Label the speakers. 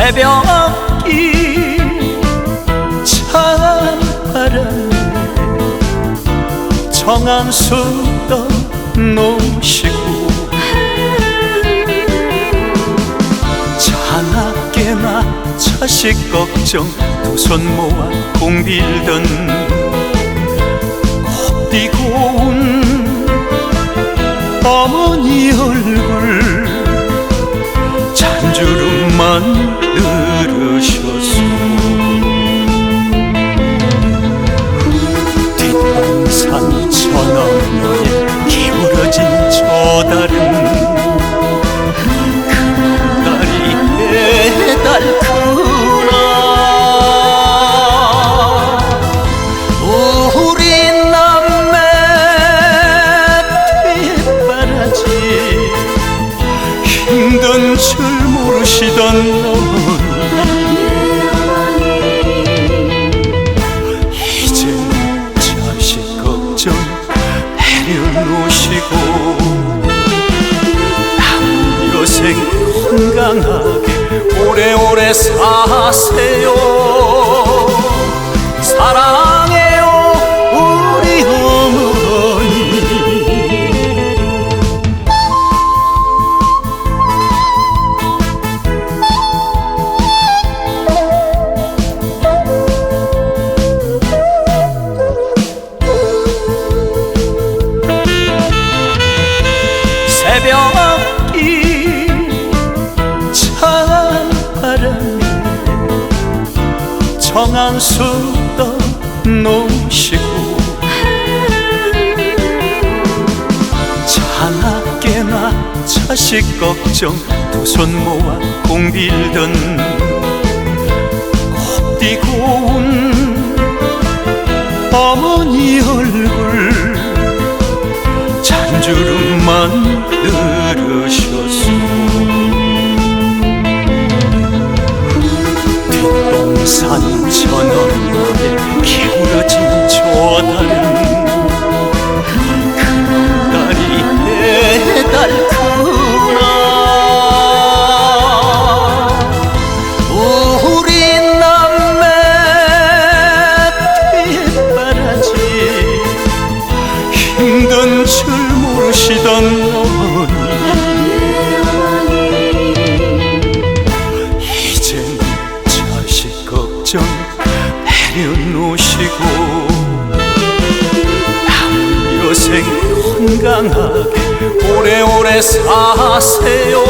Speaker 1: 새벽이 찬바람에 정한수 떠놓으시고 자나깨나 자식 걱정 두 손 모아 공빌던 곱디고 운 어머니 얼굴 잔주름만 늘으셨소. 뒷동산 저너머에 기울어진 저 달은 그날이 해달크나. 우리 남매 뒷바라지 힘든 줄 모르시던 어머니 이제 자식 걱정 내려놓으시고 남여생 건강하게 오래오래 사세요 정한수 떠놓으시고 자나깨나 자식 걱정 두 손 모아 공빌던 곱디고 운 어머니 얼굴 잔주름만 모르시던 어머니 이젠 자식 걱정 내려놓으시고 남여생 건강하게 오래오래 사세요